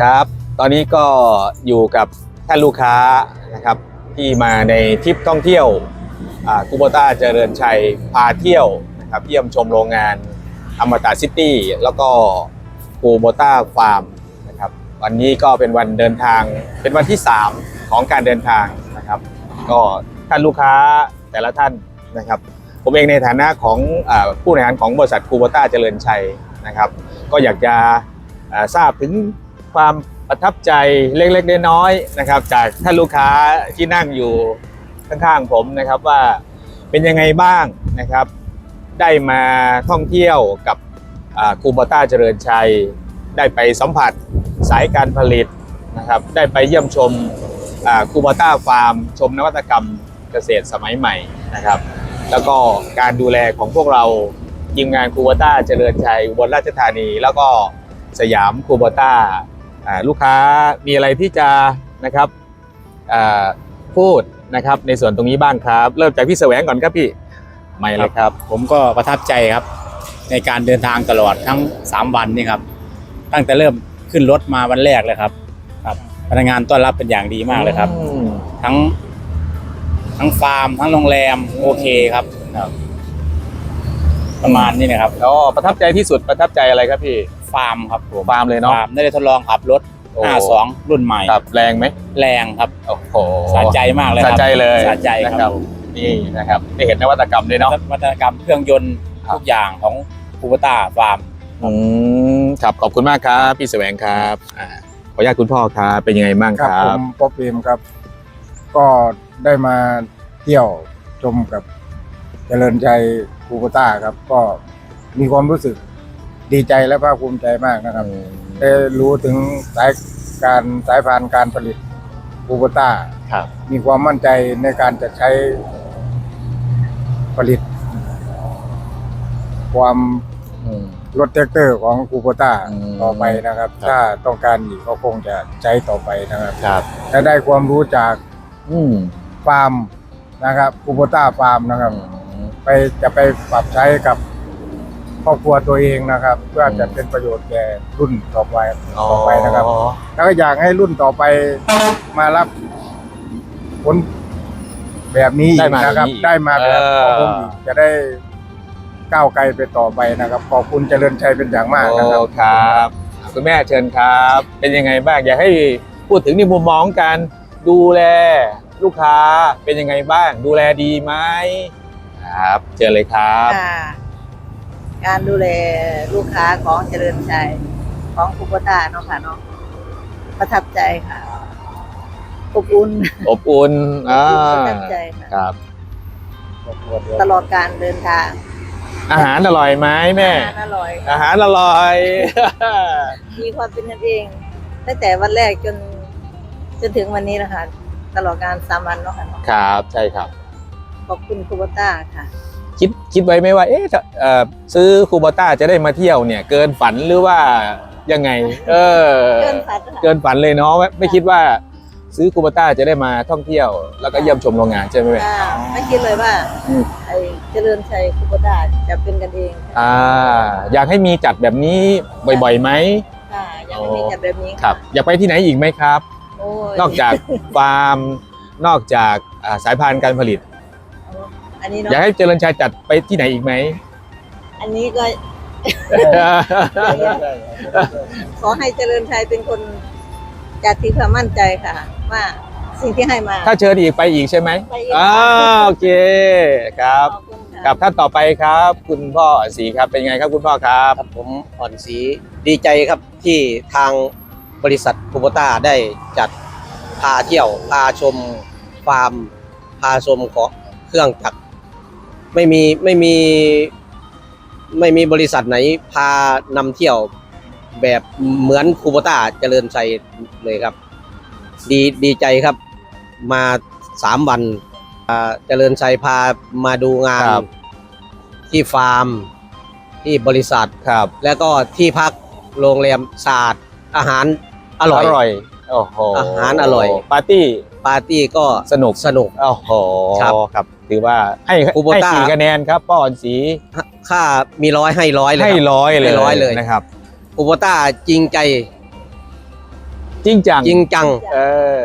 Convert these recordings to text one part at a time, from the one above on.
ครับ ตอนนี้ก็อยู่กับท่านลูกค้านะครับที่มาในทริปท่องเที่ยวคูโบต้าเจริญชัยพาเที่ยวนะครับเยี่ยมชมโรงงานอมตะซิตี้แล้วก็คูโบต้าฟาร์มนะครับวันนี้ก็เป็นวันเดินทางเป็นวันที่ 3 ของการเดินทางนะครับ ก็ท่านลูกค้าแต่ละท่านนะครับ ผมเองในฐานะของอผู้บริหารของบริษัทคูโบต้าเจริญชัยนะครับ ก็อยากจะทราบถึง ความประทับใจเล็กๆน้อยๆนะครับ จากท่านลูกค้าที่นั่งอยู่ข้างๆผมนะครับว่าเป็นยังไงบ้างนะครับ ได้มาท่องเที่ยวกับคูโบต้าเจริญชัย ได้ไปสัมผัสสายการผลิตนะครับ ได้ไปเยี่ยมชมคูโบต้าฟาร์ม ชมนวัตกรรมเกษตรสมัยใหม่นะครับ แล้วก็การดูแลของพวกเราทีมงานคูโบต้าเจริญชัยบลราชธานี แล้วก็สยามคูโบต้า ลูกค้ามีอะไรที่จะนะครับอ่าพูดนะครับในส่วนตรงนี้บ้างครับ เริ่มจากพี่แสวงก่อนครับพี่ไม่เลยครับ ผมก็ประทับใจครับ ในการเดินทางตลอดทั้ง 3 วันนี่ครับ ตั้งแต่เริ่มขึ้นรถมาวันแรกเลยครับครับพนักงานต้อนรับเป็นอย่างดีมากเลยครับอืมทั้ง ทั้งฟาร์ม ทั้งโรงแรมโอเคครับครับประมาณนี้นะครับอ๋อประทับใจที่สุดประทับใจอะไรครับพี่ ฟาร์มครับผมฟาร์มเลยเนาะฟาร์มได้ทดลองขับรถ โอ้ 52 รุ่นใหม่ครับแรงไหมแรงครับโอ้โหสะใจมากเลยครับสะใจเลยสะใจนะครับนี่นะครับได้เห็นนวัตกรรมด้วยเนาะ วัฒนกรรมเครื่องยนต์ครับ ทุกอย่างของคูเปต้าฟาร์ม อืมครับขอบคุณมากครับ พี่แสวงครับอ่าขออนุญาตคุณพ่อครับเป็นยังไงบ้างคครับ รับผมป๊อปเอมครับ ก็ได้มาเที่ยวชมกับเจริญใจคูโบต้าครับ ก็มีความรู้สึก ดีใจและภาคภูมิใจมากนะครับได้รู้ถึงสายการสายพานการผลิตคูโบต้าครับมีความมั่นใจในการจะใช้ผลิต ความอืมรถแท็กเตอร์ของคูโบต้าอืมต่อไปนะครับครับ ถ้าต้องการอีกก็คงจะใช้ต่อไปนะครับครับและได้ความรู้จากอืมฟาร์มนะครับคูโบต้าฟาร์มนะครับ ไปจะไปปรับใช้กับ ครอบครัวตัวเองนะครับเพื่อจะเป็นประโยชน์แก่รุ่นต่อไปต่อไปนะครับ แล้วก็อยากให้รุ่นต่อไปมารับผลแบบนี้อีได้กมานะครับแบบนี้อีกได้มาแบบเออของผมอีกจะได้ก้าวไกลไปต่อไปนะครับ ขอบคุณเจริญชัยเป็นอย่างมากนะครับโอ้ครับคุณแม่เชิญครับ เป็นยังไงบ้างอยากให้พูดถึงในมุมมองการดูแลลูกค้าเป็นยังไงบ้าง ดูแลดีไหมครับเชิญเลยครับค่ะ การดูแลลูกค้าของเจริญชัยของคุปตาเนาะค่ะเนาะประทับใจค่ะอบอุ่นอบอุ่นอ่าประทับใจค่ะครับ ตลอดการเดินทาง อาหารอร่อยไหมแม่ อาหารอร่อย อาหารอร่อย มีความเป็นกันเองตั้งแต่วันแรกจนจนถึงวันนี้นะคะตลอดการสามวันเนาะค่ะเนาะครับ ใช่ครับ ขอบคุณคุปตาค่ะ คิดคิดไว้ไหมว่า เอ๊ะถ้าเอ่อซื้อคูโบต้าจะได้มาเที่ยวเนี่ย เกินฝันหรือว่ายังไง เออ เกินฝันค่ะเกินฝันเลยเนาะไม่ไม่คิดว่าซื้อคูโบต้าจะได้มาท่องเที่ยว แล้วก็เยี่ยมชมโรงงานใช่ไหมแม่อ่าไม่คิดเลยว่าอืมไอ้เจริญชัยคุปตาจะเป็นกันเอง อ่า อยากให้มีจัดแบบนี้บ่อยๆไหมค่ะยังไม่มีจัดแบบนี้ะครับ อยากไปที่ไหนอีกไหมครับโอ้ยนอกจากฟาร์มนอกจากอ่าสายพานธุ์การผลิต อันนี้เนาะอยากให้เจริญชัยจัดไปที่ไหนอีกไหม อันนี้ก็ขอให้เจริญชัยเป็นคนจัดที่ความมั่นใจค่ะ ว่าสิ่งที่ให้มา ถ้าเชิญอีกไปอีกใช่ไหมไปอีก อ่าโอเคครับ ขอบคุณค่ะกับท่านต่อไปครับ คุณพ่อสีครับเป็นไงครับคุณพ่อครับครับผมอ่อนศรีดีใจครับที่ทางบริษัทคูโบต้าได้จัดพาเที่ยว พาชมฟาร์ม พาชมของเครื่องจักร ไม่มีไม่มีไม่มีบริษัทไหนพานำเที่ยวแบบเหมือนคูโบต้าเจริญชัยเลยครับ ดีดีใจครับ มาสามวันอ่าเจริญชัยพามาดูงานครับ ที่ฟาร์ม ที่บริษัท ครับ แล้วก็ที่พักโรงแรมสะอาดอาหารอร่อย อร่อยโอ้โหอาหารอร่อย ปาร์ตี้ปาร์ตี้ก็สนุกสนุก โอ้โหครับ ครับ ถือว่าให้คูโบให้ต้ากี่คะแนนครับพ่ออ่อนสีค่ามีร้อยให้ร้อยเลยให้ครับ ร้อยเลยให้ร้อยเลย นะครับคูโบต้าจริงใจจริงจังจริงจัง เออ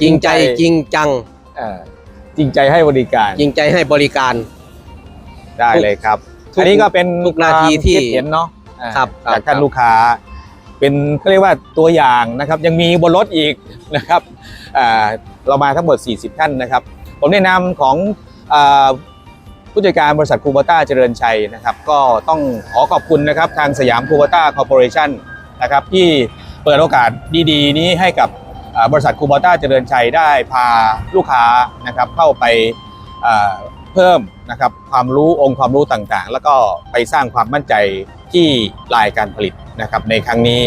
จริงใจจริงจัง เออจริงใจให้บริการจริงใจให้บริการ ได้เลยครับทุกอันนี้ก็เป็นทุกนาทีที่ควมคิดเห็นเนาะอ่าครับจากท่านครับลูกค้า เป็นเขาเรียกว่าตัวอย่างนะครับ ยังมีบนรถอีกนะครับอ่าเรามาทั้งหมด 40 ท่านนะครับ ผมในนามของอผู้จัดการบริษัทคูโบต้าเจริญชัยนะครับ ก็ต้องขอขอบคุณนะครับทางสยามคูโบต้าคอร์ปอเรชั่นนะครับที่เปิดโอกาสดีๆ นี้ให้กับบริษัทคูโบต้าเจริญชัยได้พาลูกค้านะครับเข้าไปเพิ่มนะครับความรู้องค์ความรู้ต่างๆ แล้วก็ไปสร้างความมั่นใจที่ลายการผลิตนะครับในครั้งนี้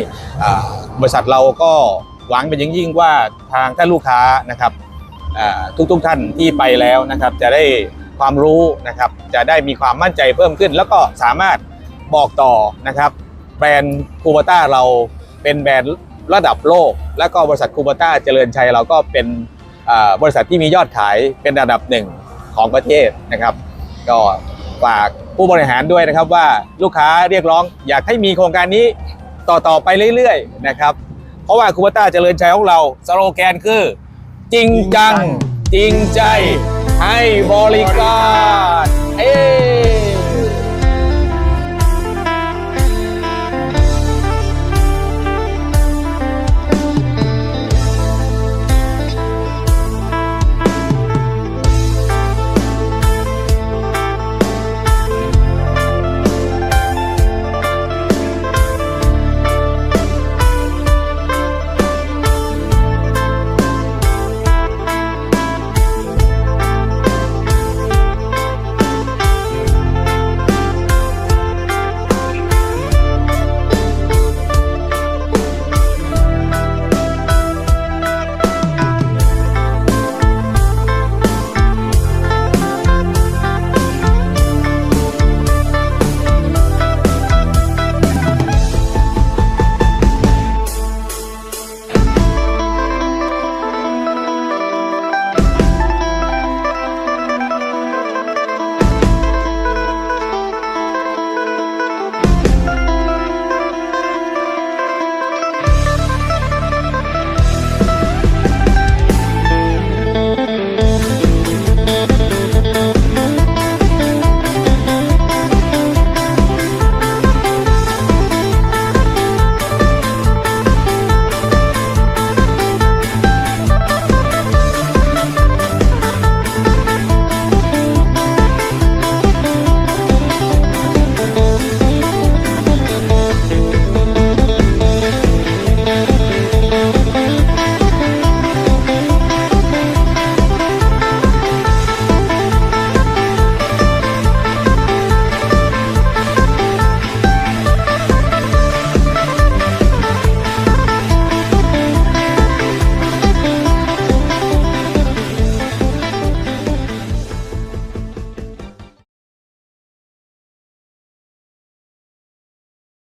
บริษัทเราก็หวังเป็นอย่างยิ่งว่าทางท่านลูกค้านะครับ ทุกทุกๆท่านที่ไปแล้วนะครับ จะได้ความรู้นะครับ จะได้มีความมั่นใจเพิ่มขึ้น แล้วก็สามารถบอกต่อนะครับ แบรนด์คูบต้าเราเป็นแบรนด์ระดับโลก แล้วก็บริษัทคูบต้าเจริญชัยเราก็เป็นบริษัทที่มียอดขายเป็นระดับหนึ่งของประเทศนะครับ ก็ฝากผู้บริหารด้วยนะครับว่าลูกค้าเรียกร้องอยากให้มีโครงการนี้ต่อๆไปเรื่อยๆนะครับ เพราะว่าคูบต้าเจริญชัยของเราสโลแกนคือ จริงจัง จริงใจ ให้บริการ เอ้